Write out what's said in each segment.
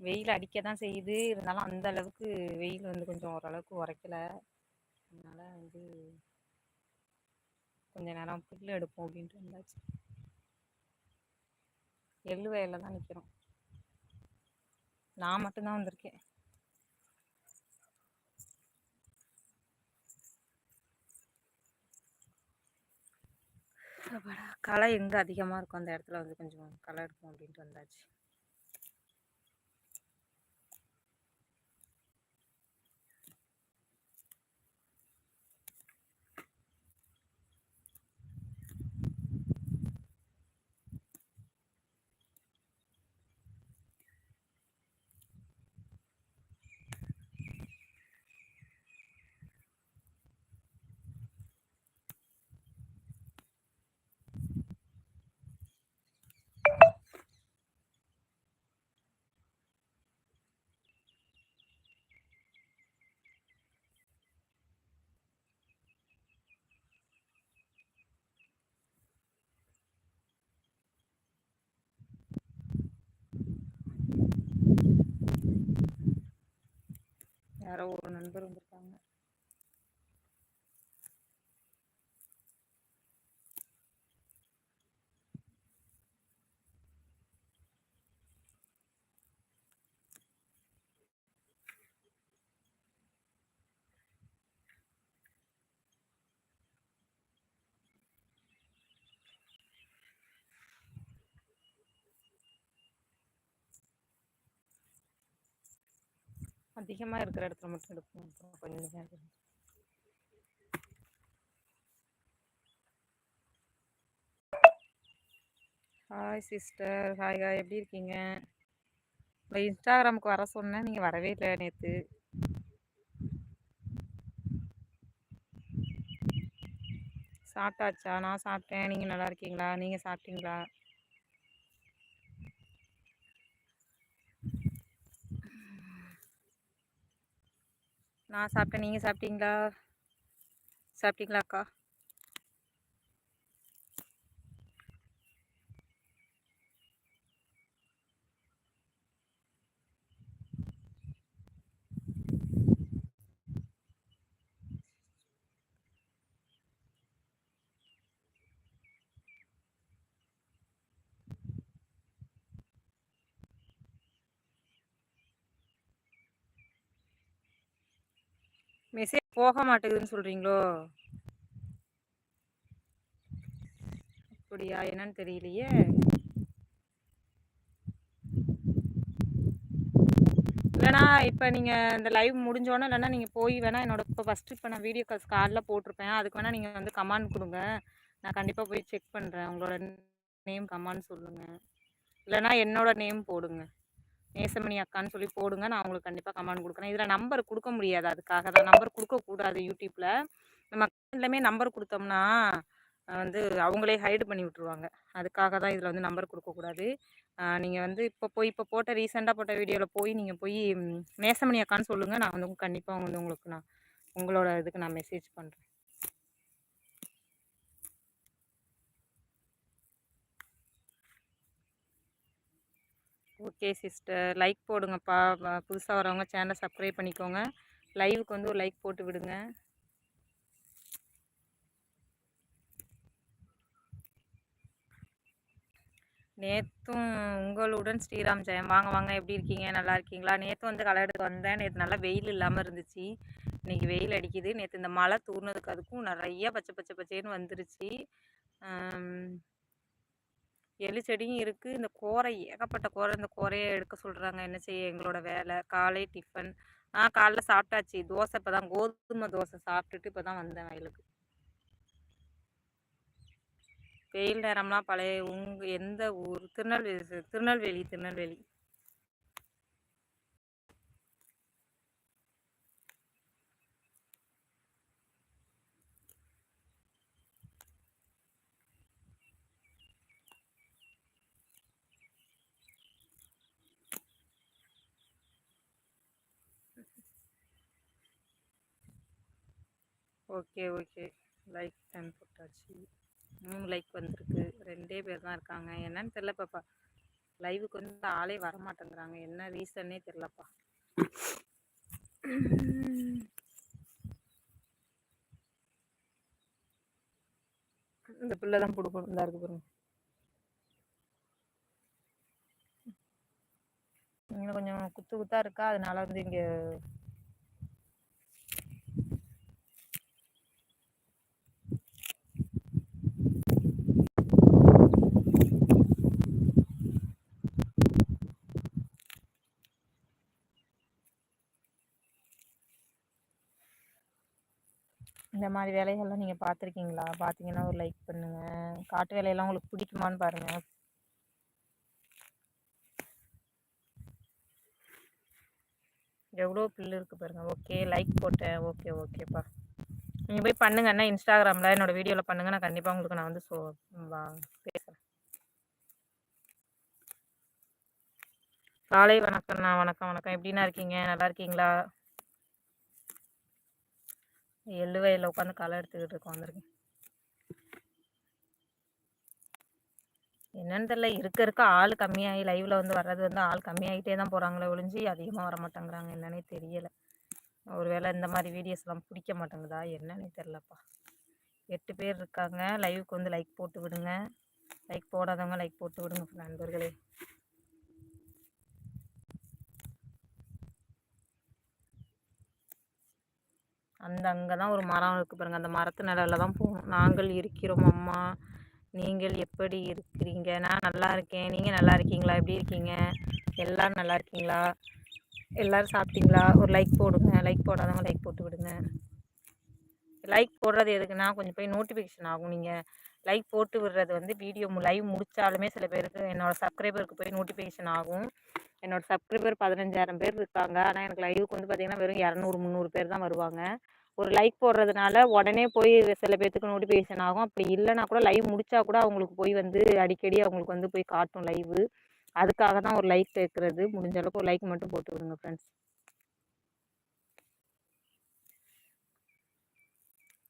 வெயில் அடிக்க தான் செய்யுது. இருந்தாலும் அந்த அளவுக்கு வெயில் வந்து கொஞ்சம் ஓரளவுக்கு உரைக்கல அதனால் வந்து கொஞ்ச நேரம் புல் எடுப்போம் அப்படின்ட்டு வந்தாச்சு எள்ளு வயலில் தான் நிற்கிறோம் நான் மட்டும்தான் வந்திருக்கேன். களை எங்கே அதிகமாக இருக்கும் அந்த இடத்துல வந்து கொஞ்சம் களை எடுப்போம் அப்படின்ட்டு வந்தாச்சு. யாரோ ஒரு நண்பர் வந்திருக்காங்க. அதிகமாக இருக்கிற இடத்துல மட்டும் எடுப்போம். அப்புறம் கொஞ்சம் ஹாய் சிஸ்டர் ஹாய் ஹாய் எப்படி இருக்கீங்க? உங்களை இன்ஸ்டாகிராமுக்கு வர சொன்னேன். நீங்கள் வரவே இல்லை நேற்று சாப்பிட்டாச்சா? நான் சாப்பிட்டேன். நீங்கள் நல்லா இருக்கீங்களா? நீங்கள் சாப்பிட்டீங்களா? நான் சாப்பிட்டேன். நீங்கள் சாப்பிட்டீங்களா? சாப்பிட்டீங்களா அக்கா மெசேஜ் போக மாட்டேங்குதுன்னு சொல்கிறீங்களோ அப்படியா? என்னன்னு தெரியலையே. இல்லைனா இப்போ நீங்கள் இந்த லைவ் முடிஞ்சோன்னே இல்லைனா நீங்கள் போய் வேணால் என்னோட இப்போ ஃபஸ்ட்டு இப்போ நான் வீடியோ கால்ஸ் காலில் போட்டிருப்பேன். அதுக்கு வேணால் நீங்கள் வந்து கமாண்ட் கொடுங்க. நான் கண்டிப்பாக போய் செக் பண்ணுறேன் உங்களோட நேம் கமாண்ட் சொல்லுங்கள் இல்லைனா என்னோட நேம் போடுங்க. நேசமணி அக்கான்னு சொல்லி போடுங்க. நான் உங்களுக்கு கண்டிப்பாக கமெண்ட் கொடுக்குறேன். இதில் நம்பர் கொடுக்க முடியாது. அதுக்காக தான் நம்பர் கொடுக்கக்கூடாது யூடியூப்பில் நம்ம எல்லாமே நம்பர் கொடுத்தோம்னா வந்து அவங்களே ஹைடு பண்ணி விட்ருவாங்க அதுக்காக தான் இதில் வந்து நம்பர் கொடுக்கக்கூடாது நீங்கள் வந்து இப்போ போய் இப்போ போட்ட ரீசெண்டாக போட்ட வீடியோவில் போய் நீங்கள் போய் நேசமணி அக்கான்னு சொல்லுங்கள் நான் வந்து கண்டிப்பாக வந்து உங்களுக்கு நான் உங்களோட இதுக்கு நான் மெசேஜ் பண்ணுறேன் ஓகே சிஸ்டர். லைக் போடுங்கப்பா. புதுசாக வரவங்க சேனலை சப்ஸ்கிரைப் பண்ணிக்கோங்க. லைவுக்கு வந்து ஒரு லைக் போட்டு விடுங்க. நேற்றும் உங்களுடன் ஸ்ரீராம் ஜெயம். வாங்க வாங்க. எப்படி இருக்கீங்க? நல்லா இருக்கீங்களா? நேற்று வந்து களை எடுத்து வந்தேன். நேற்று நல்லா வெயில் இல்லாமல் இருந்துச்சு. இன்றைக்கி வெயில் அடிக்குது. நேற்று இந்த மழை தூர்னதுக்கு அதுக்கும் நிறைய பச்சை பச்சை பச்சைன்னு வந்துருச்சு. எலி செடியும் இருக்குது இந்த கோரை ஏகப்பட்ட கோரை இந்த கோரையை எடுக்க சொல்கிறாங்க என்ன செய்ய? எங்களோட வேலை. காலை டிஃபன் ஆ காலைல சாப்பிட்டாச்சு. தோசை இப்போ தான் கோதுமை தோசை சாப்பிட்டுட்டு இப்போ தான் வந்தேன் வயலுக்கு. வெயில் நேரம்லாம் பழைய உங்கள் எந்த ஊர்? Tirunelveli Tirunelveli Tirunelveli. Okay okay like time போட்டாச்சு. மூணு லைக் வந்திருக்கு. ரெண்டே பேர் தான் இருக்காங்க. என்னன்னு தெரில பாப்பா. லைவுக்கு வந்து ஆளே வர மாட்டேங்கிறாங்க என்ன ரீசன்னே தெரிலப்பா இந்த பிள்ளை தான் பிடிக்கணும் தான் இருக்கு பாருங்க. இங்கே கொஞ்சம் குத்து குத்தா இருக்கா? அதனால வந்து இங்கே இந்த மாதிரி வேலைகள்லாம் நீங்கள் பார்த்துருக்கீங்களா பார்த்தீங்கன்னா ஒரு லைக் பண்ணுங்கள் காட்டு வேலையெல்லாம் உங்களுக்கு பிடிக்குமான்னு பாருங்கள் எவ்வளோ பில்லு இருக்குது பாருங்கள் ஓகே லைக் போட்டேன். ஓகே ஓகேப்பா. நீங்கள் போய் பண்ணுங்க. என்ன இன்ஸ்டாகிராமில் என்னோடய வீடியோவில் பண்ணுங்கள் நான் கண்டிப்பாக உங்களுக்கு நான் வந்து ஸோ வா பேசுகிறேன் காலை வணக்கம்ண்ணா வணக்கம் வணக்கம். எப்படின்னா இருக்கீங்க? நல்லா இருக்கீங்களா? எள்ளு வயலில் உட்காந்து களை எடுத்துக்கிட்டு இருக்கோம் வந்திருக்கேன். என்னன்னு தெரில இருக்க இருக்க ஆள் கம்மியாகி லைவில் வந்து வர்றது வந்து ஆள் கம்மியாகிட்டே தான் போகிறாங்களே ஒழிஞ்சு அதிகமாக வர மாட்டேங்கிறாங்க என்னன்னே தெரியலை. ஒரு வேளை இந்த மாதிரி வீடியோஸ்லாம் பிடிக்க மாட்டேங்குதா என்னன்னே தெரிலப்பா எட்டு பேர் இருக்காங்க லைவுக்கு வந்து லைக் போட்டு விடுங்க. லைக் போடாதவங்க லைக் போட்டு விடுங்க நண்பர்களே. அந்த அங்கே தான் ஒரு மரம் இருக்குது பாருங்கள் அந்த மரத்து நிழலில் தான் போகணும். நாங்கள் இருக்கிறோம் அம்மா. நீங்கள் எப்படி இருக்கிறீங்க? நான் நல்லா இருக்கேன். நீங்கள் நல்லா இருக்கீங்களா? எப்படி இருக்கீங்க? எல்லோரும் நல்லா இருக்கீங்களா? எல்லோரும் சாப்பிட்டீங்களா? ஒரு லைக் போடுங்க. லைக் போடாதவங்க லைக் போட்டு விடுங்க. லைக் போடுறது எதுக்குன்னா கொஞ்சம் போய் நோட்டிஃபிகேஷன் ஆகும். நீங்கள் லைக் போட்டு விடுறது வந்து வீடியோ லைவ் முடித்தாலுமே சில பேருக்கு என்னோடய சப்ஸ்கிரைபருக்கு போய் நோட்டிஃபிகேஷன் ஆகும். என்னோட சப்ஸ்கிரைபர் பதினஞ்சாயிரம் பேர் இருக்காங்க. ஆனால் எனக்கு லைவுக்கு வந்து பார்த்தீங்கன்னா வெறும் இரநூறு முந்நூறு பேர் தான் வருவாங்க. ஒரு லைக் போடுறதுனால உடனே போய் சில பேர்த்துக்கு நோட்டிஃபிகேஷன் ஆகும். அப்படி இல்லைனா கூட லைவ் முடிச்சா கூட அவங்களுக்கு போய் வந்து அடிக்கடி அவங்களுக்கு வந்து போய் காட்டும் லைவு அதுக்காக தான் ஒரு லைக் கேட்குறது முடிஞ்ச அளவுக்கு ஒரு லைக் மட்டும் போட்டு விடுங்க ஃப்ரெண்ட்ஸ்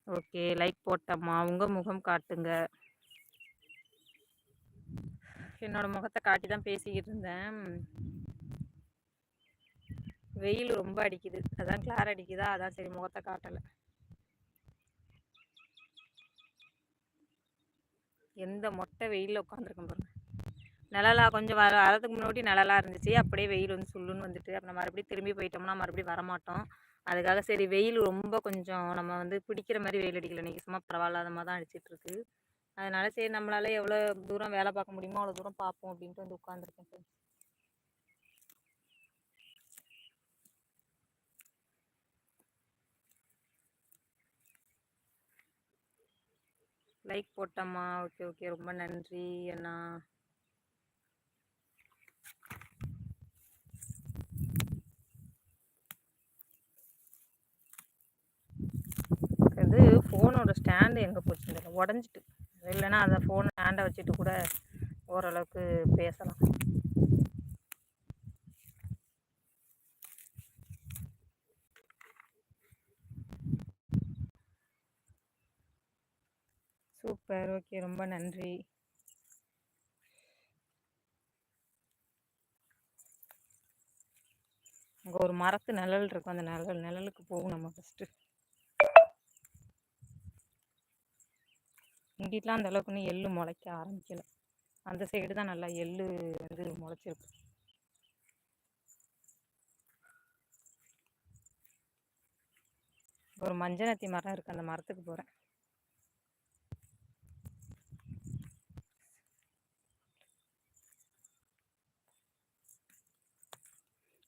ஓகே லைக் போட்டம்மா. உங்கள் முகம் காட்டுங்க. என்னோட முகத்தை காட்டி தான் பேசிக்கிட்டு இருந்தேன் வெயில் ரொம்ப அடிக்குது. அதான் கிளார் அடிக்குதா? அதான் சரி முகத்தை காட்டலை. எந்த மொட்டை வெயிலில் உட்காந்துருக்கேன் பாருங்க. நிழலா கொஞ்சம் வர வரதுக்கு முன்னாடி நிழலா இருந்துச்சு. அப்படியே வெயில் வந்து சுள்ளுன்னு வந்துட்டு அப்புறம் மறுபடியும் திரும்பி போயிட்டோம்னா மறுபடியும் வரமாட்டோம். அதுக்காக சரி வெயில் ரொம்ப கொஞ்சம் நம்ம வந்து பிடிக்கிற மாதிரி வெயில் அடிக்கல. இன்றைக்கி சும்மா பரவாயில்லாத மாதிரி தான் அடிச்சிட்ருக்கு அதனால சரி நம்மளால் எவ்வளோ தூரம் வேலை பார்க்க முடியுமோ அவ்வளோ தூரம் பார்ப்போம் அப்படின்ட்டு வந்து உட்காந்துருக்கேன் லைக் போட்டம்மா. ஓகே ஓகே ரொம்ப நன்றி அண்ணா. இது ஃபோனோட ஸ்டாண்டு எங்கே போச்சுன்னு தெரியல. உடஞ்சிட்டு. இல்லைன்னா அந்த ஃபோன் ஹேண்டை வச்சுட்டு கூட ஓரளவுக்கு பேசலாம். சூப்பர். ஓகே. ரொம்ப நன்றி. அங்கே ஒரு மரத்து நிழல் இருக்கும். அந்த நிழல் நிழலுக்கு போகும் நம்ம ஃபஸ்ட்டு இங்கிட்டலாம் அந்த அளவுக்கு இன்னும் எள்ளு முளைக்க ஆரம்பிக்கல. அந்த சைடு தான் நல்லா எள்ளு வந்து முளைச்சிருக்கு. ஒரு மஞ்சனத்தி மரம் இருக்குது அந்த மரத்துக்கு போகிறேன்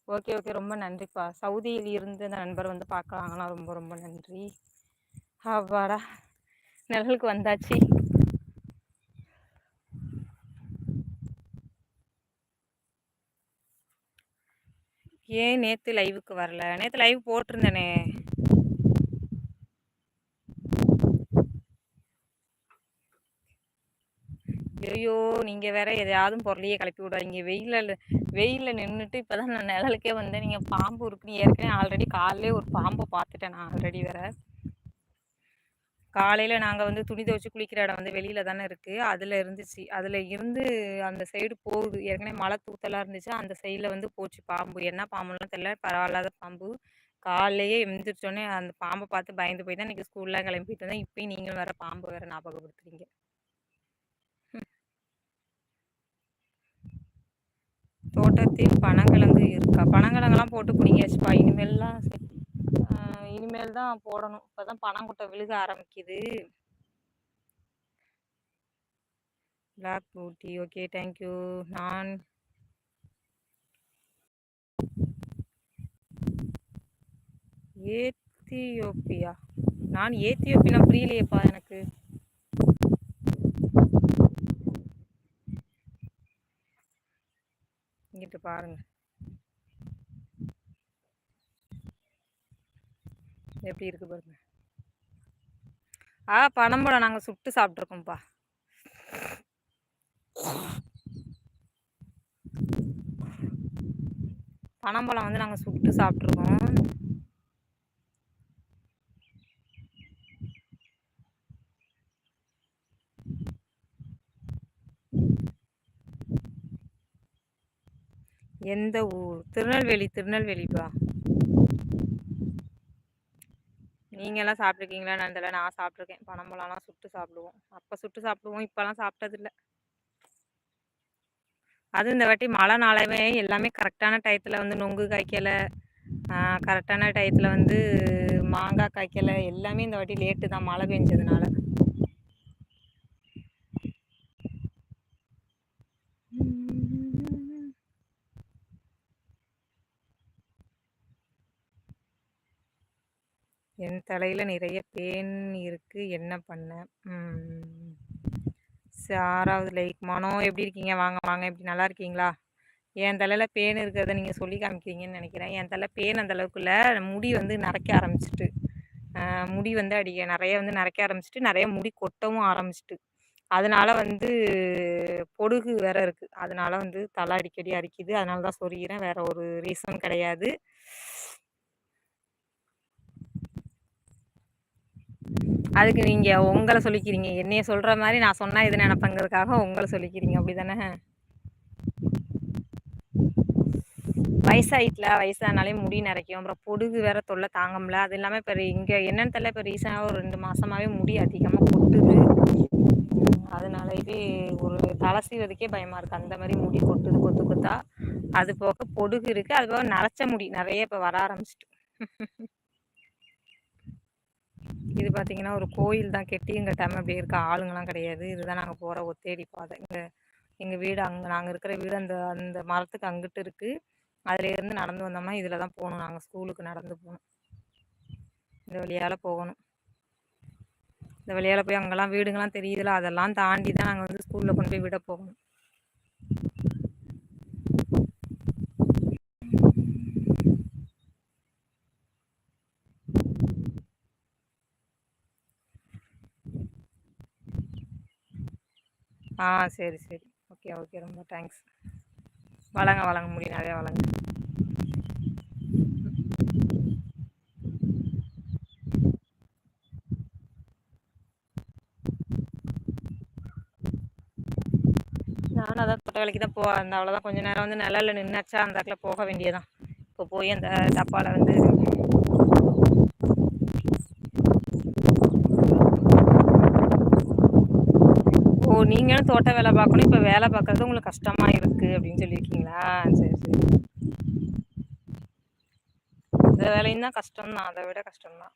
ஓகே ஓகே. ரொம்ப நன்றிப்பா. சவுதியில் இருந்து அந்த நண்பர் வந்து பார்க்கலாங்களா ரொம்ப ரொம்ப நன்றி. அவ்வாடா நிழலுக்கு வந்தாச்சு. ஏன் நேற்று லைவுக்கு வரல? நேற்று லைவ் போட்டிருந்தேனே. ஐயோ நீங்கள் வேற எதையாவது பொருளையே கிளப்பி விடாதீங்க. வெயிலில் வெயிலில் நின்றுட்டு இப்போ தான் நான் நிழலுக்கே வந்தேன். நீங்கள் பாம்பு இருக்குன்னு ஏற்கனவே ஆல்ரெடி காலையிலே ஒரு பாம்பை பார்த்துட்டேன் நான் ஆல்ரெடி வேற. காலையில் நாங்கள் வந்து துணி துவச்சி குளிக்கிற இடம் வந்து வெளியில் தானே இருக்குது அதில் இருந்துச்சு. அதில் இருந்து அந்த சைடு போகுது. ஏற்கனவே மழை தூத்தலாக இருந்துச்சு. அந்த சைடில் வந்து போச்சு பாம்பு. என்ன பாம்புலாம் தெரியல. பரவாயில்லாத பாம்பு. காலையே எழுந்திரிச்சோடனே அந்த பாம்பை பார்த்து பயந்து போய் தான் இன்றைக்கி ஸ்கூல்லாம் கிளம்பிட்டு இருந்தேன் இப்போயும் நீங்களும் வேறு பாம்பு வேறு ஞாபகப்படுத்துறீங்க. தோட்டத்தில் பனங்கிழங்கு இருக்கா? பனங்கிழங்கெல்லாம் போட்டு பிடிங்கியாச்சுப்பா இனிமேல்லாம் சரி. இனிமேல் தான் போடணும். இப்போ தான் பனங்கொட்டை விழுக ஆரம்பிக்குது. பிளாக் பூட்டி ஓகே தேங்க்யூ நான் ஏத்தியோப்பியா நான் ஏத்தியோப்பியா புரியலையேப்பா எனக்கு. இங்கிட்டு பாருங்க. எப்படி இருக்கு பாருங்க. ஆ பனம்பழம் நாங்கள் சுட்டு சாப்பிட்ருக்கோம்ப்பா பனம்பழம் வந்து நாங்கள் சுட்டு சாப்பிட்ருக்கோம் எந்த ஊர்? திருநெல்வேலி திருநெல்வேலிப்பா. நீங்கள்லாம் சாப்பிட்ருக்கீங்களா நான் தெரியல நான் சாப்பிட்ருக்கேன் பனம்பழம்லாம் சுட்டு சாப்பிடுவோம். அப்போ சுட்டு சாப்பிடுவோம். இப்போலாம் சாப்பிட்டதில்ல. அது இந்த வாட்டி மழை நாளையுமே எல்லாமே கரெக்டான டயத்தில் வந்து நொங்கு காய்க்கலை. கரெக்டான டயத்தில் வந்து மாங்காய் காய்க்கலை. எல்லாமே இந்த வாட்டி லேட்டு தான். மழை பெஞ்சதுனால. தலையில் நிறைய பேன் இருக்குது என்ன பண்ண? ஆறாவது லைக். மனோ எப்படி இருக்கீங்க? வாங்க வாங்க. எப்படி நல்லா இருக்கீங்களா? என் தலையில் பேன் இருக்கிறத நீங்கள் சொல்லி காமிக்கிறீங்கன்னு நினைக்கிறேன். என் தலை பேன் அந்த அளவுக்குள்ள முடி வந்து நரைக்க ஆரம்பிச்சிட்டு. முடி வந்து அடிக்க நிறைய வந்து நரைக்க ஆரம்பிச்சிட்டு நிறைய முடி கொட்டவும் ஆரம்பிச்சிட்டு. அதனால வந்து பொடுகு வேற இருக்குது அதனால வந்து தலை அடிக்கடி அரிக்குது. அதனால தான் சொல்லிக்கிறேன் வேற ஒரு ரீசன் கிடையாது. அதுக்கு நீங்கள் உங்களை சொல்லிக்கிறீங்க. என்னைய சொல்கிற மாதிரி நான் சொன்னால் எது நினப்பங்கிறதுக்காக உங்களை சொல்லிக்கிறீங்க. அப்படி தானே வயசாயிட்டல வயசானாலே முடி நிறைக்கும் அப்புறம் பொடுகு வேற தொல்லை தாங்கம்ல. அது இல்லாமல் இப்போ இங்கே என்னன்னு தெரியல. இப்போ ரீசெண்டாக ஒரு ரெண்டு மாதமாகவே முடி அதிகமாக கொட்டுது. அதனாலவே ஒரு தலை செய்வதுக்கே பயமாக இருக்குது அந்த மாதிரி முடி கொட்டுது கொத்து கொத்தா. அது போக பொடுகு இருக்குது அது போக நரைச்ச முடி நிறைய இப்போ வர ஆரம்பிச்சிட்டு. இது பார்த்தீங்கன்னா ஒரு கோயில் தான். கெட்டியும் கட்டாமல் அப்படி இருக்க ஆளுங்கெல்லாம் கிடையாது. இதுதான் நாங்கள் போகிற ஒத்தேடி பாதை. இங்கே எங்கள் வீடு அங்கே நாங்கள் இருக்கிற வீடு அந்த அந்த மரத்துக்கு அங்கிட்டு இருக்குது அதுலேருந்து நடந்து வந்தோம்னா இதில் தான் போகணும் நாங்கள் ஸ்கூலுக்கு நடந்து போகணும் இந்த வழியால் போகணும். இந்த வழியால் போய் அங்கெல்லாம் வீடுங்கெல்லாம் தெரியுதுல. அதெல்லாம் தாண்டி தான் நாங்கள் வந்து ஸ்கூலில் கொண்டு போய் விட போகணும். ஆ சரி சரி. Okay okay. ரொம்ப தேங்க்ஸ் வழங்க வழங்க முடியும் நிறையா வழங்க நானும் அதான் தோட்ட வேலைக்கு தான் போ அந்த அவ்வளோதான் கொஞ்சம் நேரம் வந்து நிழலில் நின்னாச்சா அந்த இடத்துல போக வேண்டியதான் இப்போ போய் அந்த டப்பாவில் வந்து ஓ நீங்களும் தோட்ட வேலை பார்க்கணும். இப்போ வேலை பார்க்கறது உங்களுக்கு கஷ்டமாக இருக்கு அப்படின்னு சொல்லியிருக்கீங்களா? சரி சரி. இந்த வேலையும் தான் கஷ்டம்தான். அதை விட கஷ்டம்தான்.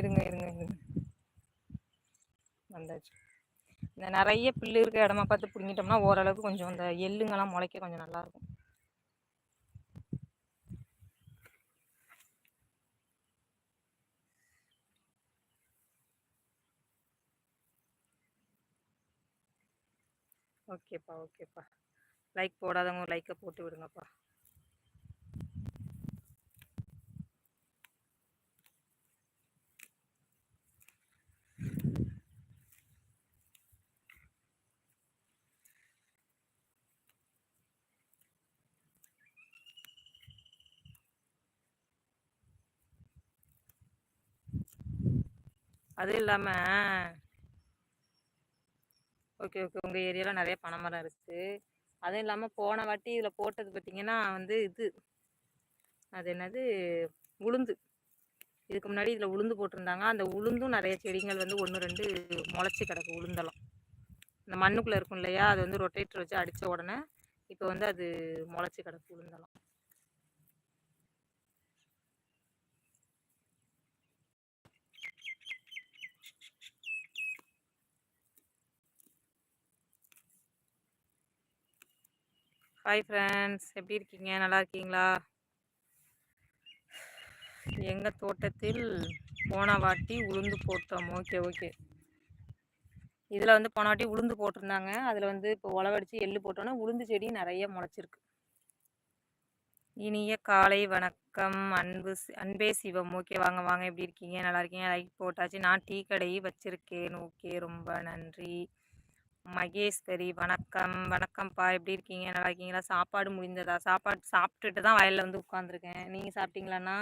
இருங்க இருங்க இருங்க. வந்தாச்சு. இந்த நிறைய புல்லு இருக்க இடமா பார்த்து பிடிங்கிட்டோம்னா ஓரளவுக்கு கொஞ்சம் இந்த எள்ளுங்கெல்லாம் முளைக்க கொஞ்சம் நல்லாயிருக்கும். ஓகேப்பா ஓகேப்பா. லைக் போடாதவங்க லைக்கை போட்டு விடுங்கப்பா. அது இல்லாமல் ஓகே ஓகே. உங்கள் ஏரியாவில் நிறைய பனைமரம் இருக்குது அதுவும் இல்லாமல் போன வாட்டி இதில் போட்டது பார்த்திங்கன்னா வந்து இது. அது என்னது? உளுந்து. இதுக்கு முன்னாடி இதில் உளுந்து போட்டிருந்தாங்க. அந்த உளுந்தும் நிறைய செடிகள் வந்து ஒன்று ரெண்டு முளைச்சி கிடக்கு உளுந்தெல்லாம். இந்த மண்ணுக்குள்ளே இருக்கும் இல்லையா? அது வந்து ரொட்டேட்டர் வச்சு அடித்த உடனே இப்போ வந்து அது முளைச்சி கிடக்கு உளுந்தெல்லாம். ஹாய் ஃப்ரெண்ட்ஸ் எப்படி இருக்கீங்க? நல்லா இருக்கீங்களா? எங்கள் தோட்டத்தில் போன வாட்டி உளுந்து போட்டோம். ஓகே ஓகே இதில் வந்து போன வாட்டி உளுந்து போட்டிருந்தாங்க. அதில் வந்து இப்போ உழவடிச்சு எள்ளு போட்டோன்னா உளுந்து செடி நிறைய முளைச்சிருக்கு. இனிய காலை வணக்கம். அன்பு அன்பே சிவம். ஓகே வாங்க வாங்க. எப்படி இருக்கீங்க? நல்லா இருக்கீங்க? லைக் போட்டாச்சு. நான் டீ கடையை வச்சுருக்கேன். ஓகே ரொம்ப நன்றி. மகேஸ்வரி வணக்கம். வணக்கம்ப்பா. எப்படி இருக்கீங்க? நல்லா இருக்கீங்களா? சாப்பாடு முடிந்ததா? சாப்பாடு சாப்பிட்டுட்டு தான் வயலில் வந்து உட்காந்துருக்கேன் நீங்கள் சாப்பிட்டீங்களாண்ணா?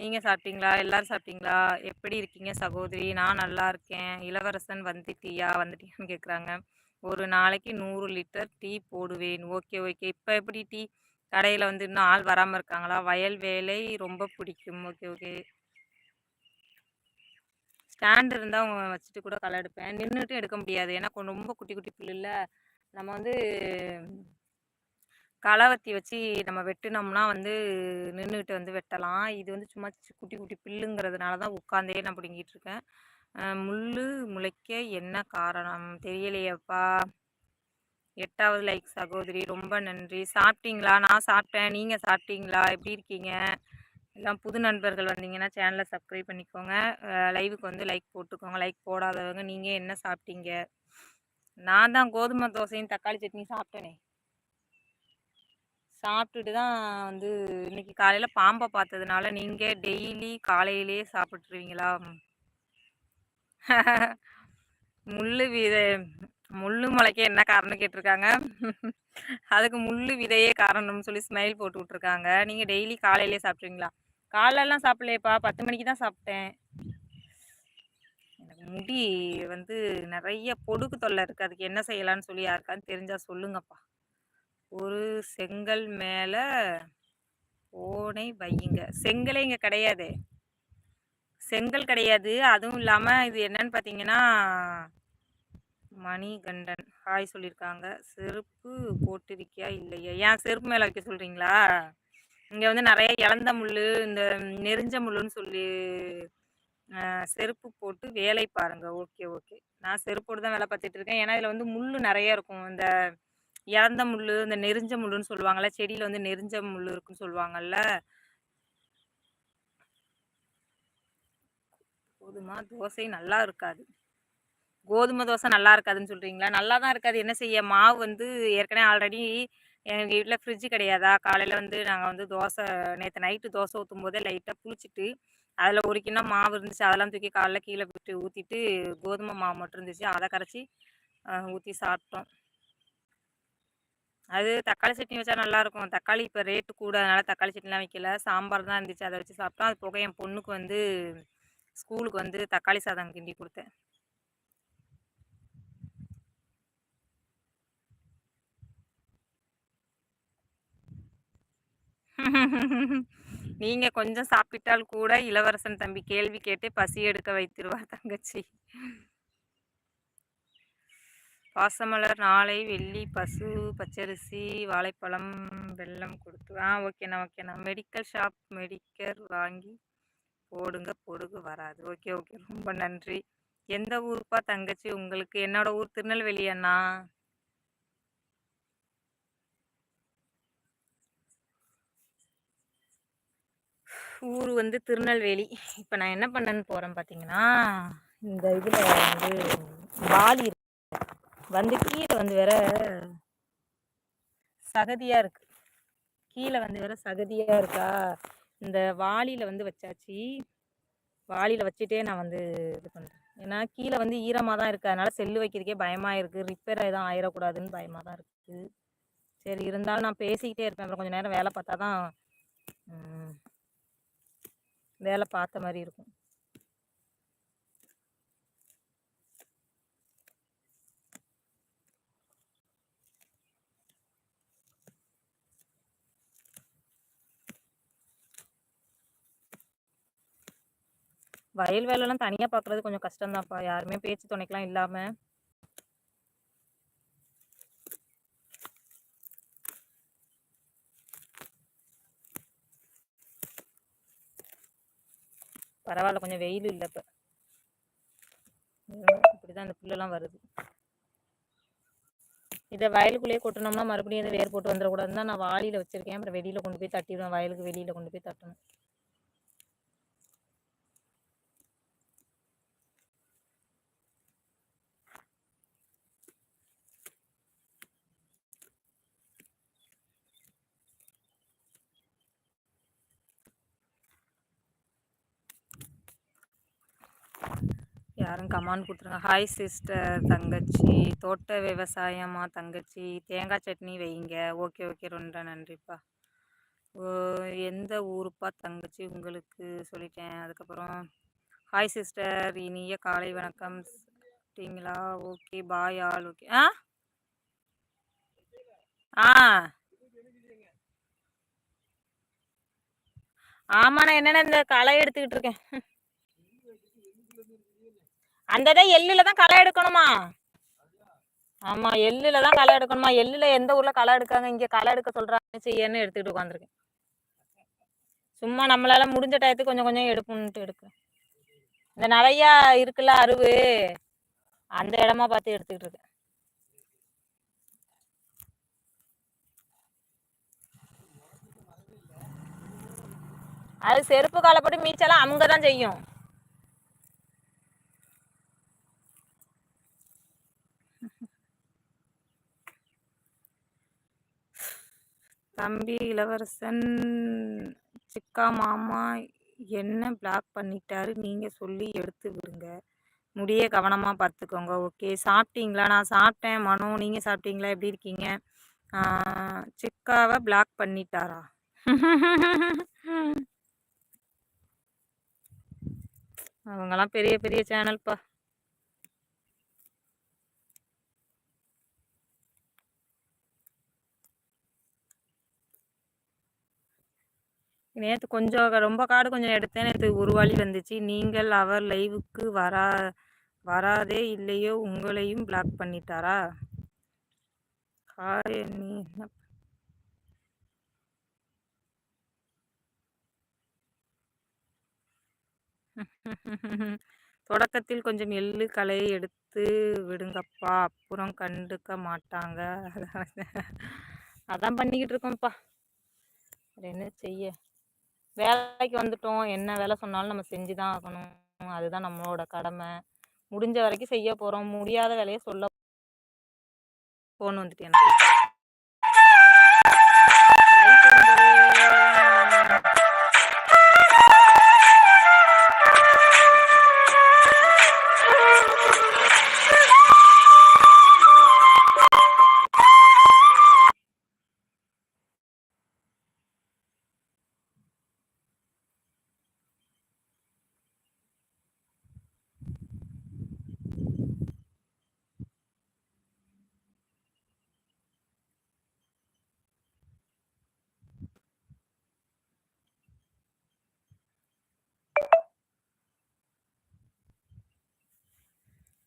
நீங்கள் சாப்பிட்டீங்களா? எல்லோரும் சாப்பிட்டீங்களா? எப்படி இருக்கீங்க சகோதரி? நான் நல்லா இருக்கேன். இளவரசன் வந்துட்டியா? வந்துட்டியான்னு கேட்குறாங்க ஒரு நாளைக்கு நூறு லிட்டர் டீ போடுவேன். Okay okay. இப்போ எப்படி டீ கடையில் வந்து இன்னும் ஆள் வராமல் இருக்காங்களா? வயல் வேலை ரொம்ப பிடிக்கும். Okay okay. ஸ்டாண்ட் இருந்தால் அவங்க வச்சுட்டு கூட களை எடுப்பேன். நின்றுட்டும் எடுக்க முடியாது. ஏன்னா ரொம்ப குட்டி குட்டி புல்லுல நம்ம வந்து களவத்தி வச்சு நம்ம வெட்டினோம்னா வந்து நின்றுக்கிட்டு வந்து வெட்டலாம். இது வந்து சும்மா குட்டி குட்டி பில்லுங்கிறதுனால தான் உட்காந்தே நான் பிடுங்கிட்டு இருக்கேன். முள் முளைக்க என்ன காரணம்? தெரியலையப்பா. எட்டாவது லைக் சகோதரி ரொம்ப நன்றி. சாப்பிட்டீங்களா? நான் சாப்பிட்டேன். நீங்கள் சாப்பிட்டீங்களா? எப்படி இருக்கீங்க? எல்லாம் புது நண்பர்கள் வந்தீங்கன்னா சேனலை சப்ஸ்கிரைப் பண்ணிக்கோங்க. லைவுக்கு வந்து லைக் போட்டுக்கோங்க. லைக் போடாதவங்க நீங்கள் என்ன சாப்பிட்டீங்க? நான் தான் கோதுமை தோசையும் தக்காளி சட்னி சாப்பிட்டேனே. சாப்பிட்டுட்டு தான் வந்து இன்னைக்கு காலையில் பாம்பை பார்த்ததுனால நீங்கள் டெய்லி காலையிலே சாப்பிட்ருவீங்களா முள் வித முள்ளு முளைக்க என்ன காரணம் கேட்டிருக்காங்க. அதுக்கு முள்ளு விதையே காரணம்னு சொல்லி ஸ்மைல் போட்டு விட்ருக்காங்க நீங்கள் டெய்லி காலையிலே சாப்பிட்றீங்களா? காலைலலாம் சாப்பிட்லையப்பா. பத்து மணிக்கு தான் சாப்பிட்டேன். எனக்கு முடி வந்து நிறைய பொடுக்கு தொல்லை இருக்குது அதுக்கு என்ன செய்யலான்னு சொல்லி யாருக்கான்னு தெரிஞ்சால் சொல்லுங்கப்பா. ஒரு செங்கல் மேலே ஓனை வையுங்க. செங்கலே இங்கே கிடையாது. செங்கல் கிடையாது. அதுவும் இல்லாமல் இது என்னன்னு பார்த்தீங்கன்னா மணிகண்டன். ஹாய் சொல்லியிருக்காங்க செருப்பு போட்டிருக்கியா இல்லையா? ஏன் செருப்பு மேலே வைக்க சொல்கிறீங்களா இங்கே வந்து நிறைய இழந்த முள் இந்த நெறிஞ்ச முள்ளுன்னு சொல்லி செருப்பு போட்டு வேலை பாருங்க. Okay okay. நான் செருப்போடு தான் வேலை பார்த்துட்டு இருக்கேன். ஏன்னா இதில் வந்து முள் நிறைய இருக்கும். இந்த இறந்த முள் இந்த நெறிஞ்ச முள்ளுன்னு சொல்லுவாங்கள்ல செடியில் வந்து நெறிஞ்ச முள் இருக்குன்னு சொல்லுவாங்கல்ல. போதுமா? தோசை நல்லா இருக்காது. கோதுமை தோசை நல்லா இருக்காதுன்னு சொல்கிறீங்களா நல்லா தான் இருக்காது. என்ன செய்ய? மாவு வந்து ஏற்கனவே ஆல்ரெடி எங்கள் வீட்டில் ஃப்ரிட்ஜு கிடையாதா? காலையில் வந்து நாங்கள் வந்து தோசை நேற்று நைட்டு தோசை ஊற்றும் போதே லைட்டாக புளிச்சிட்டு அதில் ஒரு கிண்ணம் மாவு இருந்துச்சு. அதெல்லாம் தூக்கி காலைல கீழே விட்டு ஊற்றிட்டு கோதுமை மாவு மட்டும் இருந்துச்சு. அதை கரைச்சி ஊற்றி சாப்பிட்டோம். அது தக்காளி சட்னி வச்சா நல்லாயிருக்கும் தக்காளி இப்போ ரேட்டு கூட அதனால் தக்காளி சட்னிலாம் வைக்கல. சாம்பார் தான் இருந்துச்சு. அதை வச்சு சாப்பிட்டோம். அது போக என் பொண்ணுக்கு வந்து ஸ்கூலுக்கு வந்து தக்காளி சாதம் கிண்டி கொடுத்தேன். நீங்க கொஞ்சம் சாப்பிட்டால் கூட இளவரசன் தம்பி கேள்வி கேட்டு பசி எடுக்க வைத்திருவார் தங்கச்சி. பாசமலர் நாளை வெள்ளி பசு பச்சரிசி வாழைப்பழம் வெல்லம் கொடுத்து ஆ ஓகேண்ணா ஓகேண்ணா. மெடிக்கல் ஷாப் மெடிக்கல் வாங்கி போடுங்க பொடுகு வராது. Okay okay. ரொம்ப நன்றி. எந்த ஊருப்பா தங்கச்சி? உங்களுக்கு என்னோட ஊர் திருநெல்வேலி அண்ணா. ஊர் வந்து திருநெல்வேலி. இப்போ நான் என்ன பண்ணேன்னு போகிறேன் பார்த்தீங்கன்னா இந்த இதில் வந்து வாலி வந்து கீழே வந்து வேற சகதியாக இருக்குது கீழே வந்து வேற சகதியாக இருக்கா? இந்த வாளியில் வந்து வச்சாச்சு. வாளியில் வச்சுட்டே நான் வந்து இது பண்ணுறேன் ஏன்னா கீழே வந்து ஈரமாக தான் இருக்குது அதனால் செல்லு வைக்கிறதுக்கே பயமாக இருக்குது ரிப்பேர் எதுவும் ஆயிடக்கூடாதுன்னு பயமாக தான் இருக்குது சரி இருந்தாலும் நான் பேசிக்கிட்டே இருப்பேன். அப்புறம் கொஞ்சம் நேரம் வேலை பார்த்தா தான் வேலை பார்த்த மாதிரி இருக்கும். வயல் வேலைலாம் தனியாக பார்க்குறது கொஞ்சம் கஷ்டம்தான்ப்பா. யாருமே பேச்சு துணைக்கெலாம் இல்லாமல் பரவாயில்ல கொஞ்சம் வெயில் இல்லை இப்போ. இப்படி தான் இந்த புல்லெல்லாம் வருது. இதை வயலுக்குள்ளேயே கொட்டினோம்னா மறுபடியும் இதை வேர் போட்டு வந்துடக்கூடாதுன்னு தான் நான் வாளியில் வச்சுருக்கேன். அப்புறம் வெளியில் கொண்டு போய் தட்டிடுவேன். வயலுக்கு வெளியில் கொண்டு போய் தட்டணும். யாரும் கமான் கொடுத்துருங்க. ஹாய் சிஸ்டர் தங்கச்சி. தோட்ட விவசாயமா தங்கச்சி? தேங்காய் சட்னி வைங்க. ஓகே ஓகே ரொம்ப நன்றிப்பா. எந்த ஊருப்பா தங்கச்சி உங்களுக்கு? சொல்லிட்டேன். அதுக்கப்புறம் ஹாய் சிஸ்டர் இனிய காலை வணக்கம். அப்படிங்களா ஓகே பாய் ஆல் ஓகே ஆ? ஆ. ஆமாண்ணா என்னென்ன இந்த களை எடுத்துக்கிட்டு இருக்கேன்? அந்த இதை எள்ளுல தான் களை எடுக்கணுமா? ஆமா எள்ளுல தான் களை எடுக்கணுமா? எள்ளுல எந்த ஊர்ல களை எடுக்காங்க? இங்க களை எடுக்க சொல்றாங்க செய்யன்னு எடுத்துக்கிட்டு உட்காந்துருக்கேன் சும்மா நம்மளால முடிஞ்ச டயத்துக்கு கொஞ்சம் கொஞ்சம் எடுப்போம்ட்டு எடுக்க இந்த நிறைய இருக்குல்ல அருவு அந்த இடமா பார்த்து எடுத்துக்கிட்டு இருக்கேன் அது செருப்பு காலப்பட்டு மீச்செல்லாம் அவங்க தான் செய்யும். தம்பி இளவரசன் சிக்கா மாமா என்ன பிளாக் பண்ணிட்டாரு நீங்கள் சொல்லி எடுத்து விடுங்க. முடிய கவனமாக பார்த்துக்கோங்க ஓகே சாப்பிட்டீங்களா? நான் சாப்பிட்டேன் மனோ. நீங்கள் சாப்பிட்டீங்களா? எப்படி இருக்கீங்க? சிக்காவை பிளாக் பண்ணிட்டாரா? அவங்கெல்லாம் பெரிய பெரிய சேனல்ப்பா நேற்று கொஞ்சம் ரொம்ப காடு கொஞ்சம் எடுத்தேன். நேற்று ஒரு வழி வந்துச்சு. நீங்கள் அவர் லைவுக்கு வரா வராதே இல்லையோ உங்களையும் பிளாக் பண்ணிட்டாரா? ஹாய் நீ தொடக்கத்தில் கொஞ்சம் எள்ளு களையை எடுத்து விடுங்கப்பா. அப்புறம் கண்டுக்க மாட்டாங்க. அதான் பண்ணிக்கிட்டு இருக்கோம்ப்பா. என்ன செய்ய? வேலைக்கு வந்துட்டோம். என்ன வேலை சொன்னாலும் நம்ம செஞ்சு தான் ஆகணும். அதுதான் நம்மளோட கடமை. முடிஞ்ச வரைக்கும் செய்ய போகிறோம் முடியாத வேலையை சொல்ல ஃபோன் வந்துட்டு எனக்கு.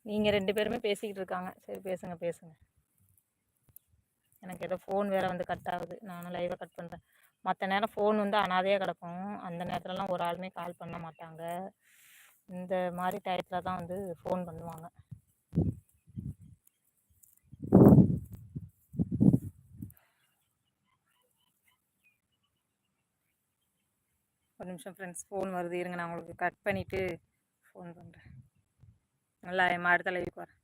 நீங்கள் ரெண்டு பேருமே பேசிக்கிட்டு இருக்காங்க. சரி பேசுங்க பேசுங்க. எனக்கு ஏதோ ஃபோன் வேறு வந்து கட் ஆகுது. நானும் லைவை கட் பண்ணுறேன் மற்ற நேரம் ஃபோன் வந்து அனாதையாக கிடக்கும். அந்த நேரத்துலலாம் ஒரு ஆளுமே கால் பண்ண மாட்டாங்க. இந்த மாதிரி டயத்தில் தான் வந்து ஃபோன் பண்ணுவாங்க. ஒரு நிமிஷம் ஃப்ரெண்ட்ஸ் ஃபோன் வருது. இருங்க நான் உங்களுக்கு கட் பண்ணிவிட்டு ஃபோன் பண்ணுறேன் நல்லா அடுத்த லைவுக்கு வரேன்